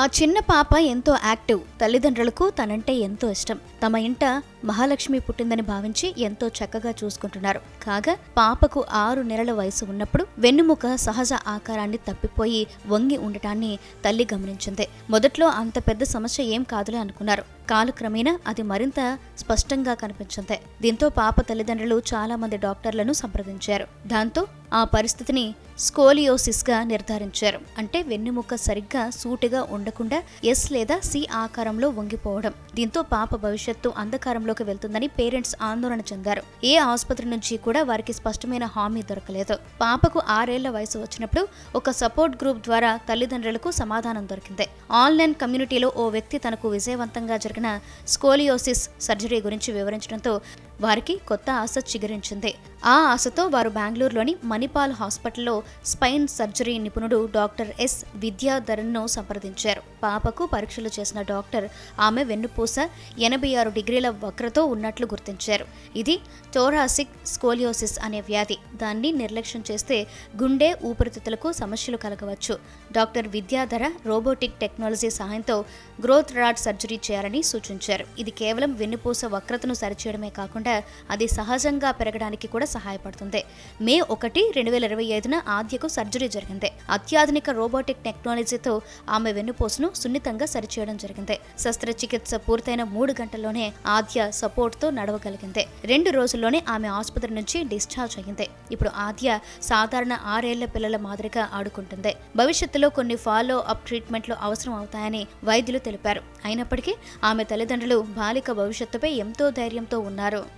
ఆ చిన్న పాప ఎంతో యాక్టివ్ తల్లిదండ్రులకు తనంటే ఎంతో ఇష్టం. తమ ఇంట మహాలక్ష్మి పుట్టిందని భావించి ఎంతో చక్కగా చూసుకుంటున్నారు. కాగా పాపకు ఆరు నెలల వయసు ఉన్నప్పుడు వెన్నుముక సహజ ఆకారాన్ని తప్పిపోయి వంగి ఉండటాన్ని తల్లి గమనించింది. మొదట్లో అంత పెద్ద సమస్య ఏం కాదులే అనుకున్నారు. కాలక్రమేణా అది మరింత స్పష్టంగా కనిపించింది. దీంతో పాప తల్లిదండ్రులు చాలా మంది డాక్టర్లను సంప్రదించారు. దాంతో ఆ పరిస్థితిని స్కోలియోసిస్గా నిర్ధారించారు. అంటే వెన్నెముక సరిగ్గా సూటిగా ఉండకుండా ఎస్ లేదా సి ఆకారంలో వంగిపోవడం. దీంతో పాప భవిష్యత్తు అంధకారంలోకి వెళ్తుందని పేరెంట్స్ ఆందోళన చెందారు. ఏ ఆసుపత్రి నుంచి కూడా వారికి స్పష్టమైన హామీ దొరకలేదు. పాపకు ఆరేళ్ళ వయసు వచ్చినప్పుడు ఒక సపోర్ట్ గ్రూప్ ద్వారా తల్లిదండ్రులకు సమాధానం దొరికింది. ఆన్లైన్ కమ్యూనిటీలో ఓ వ్యక్తి తనకు విజయవంతంగా జరిగిన స్కోలియోసిస్ సర్జరీ గురించి వివరించడంతో వారికి కొత్త ఆశ చిగురించింది. ఆ ఆశతో వారు బెంగళూరులోని మణిపాల్ హాస్పిటల్లో స్పైన్ సర్జరీ నిపుణుడు డాక్టర్ ఎస్ విద్యాధరన్ను సంప్రదించారు. పాపకు పరీక్షలు చేసిన డాక్టర్ ఆమె వెన్నుపూస ఎనభై ఆరు డిగ్రీల వక్రతో ఉన్నట్లు గుర్తించారు. ఇది టోరాసిక్ స్కోలియోసిస్ అనే వ్యాధి. దాన్ని నిర్లక్ష్యం చేస్తే గుండె ఊపిరితిత్తులకు సమస్యలు కలగవచ్చు. డాక్టర్ విద్యాధర రోబోటిక్ టెక్నాలజీ సహాయంతో గ్రోత్ రాడ్ సర్జరీ చేయాలని సూచించారు. ఇది కేవలం వెన్నుపూస వక్రతను సరిచేయడమే కాకుండా అది సహజంగా పెరగడానికి కూడా సహాయపడుతుంది. మే ఒకటి రెండు వేల ఇరవై ఐదున ఆద్యకు సర్జరీ జరిగింది. అత్యాధునిక రోబోటిక్ టెక్నాలజీతో ఆమె వెన్నుపోసును సున్నితంగా సరిచేయడం జరిగింది. శస్త్రచికిత్స పూర్తయిన మూడు గంటల్లోనే ఆద్య సపోర్ట్తో నడవగలిగింది. రెండు రోజుల్లోనే ఆమె ఆసుపత్రి నుంచి డిశ్చార్జ్ అయ్యింది. ఇప్పుడు ఆద్య సాధారణ ఆరేళ్ళ పిల్లల మాదిరిగా ఆడుకుంటుంది. భవిష్యత్తులో కొన్ని ఫాలో అప్ ట్రీట్మెంట్లు అవసరం అవుతాయని వైద్యులు తెలిపారు. అయినప్పటికీ ఆమె తల్లిదండ్రులు బాలిక భవిష్యత్తుపై ఎంతో ధైర్యంతో ఉన్నారు.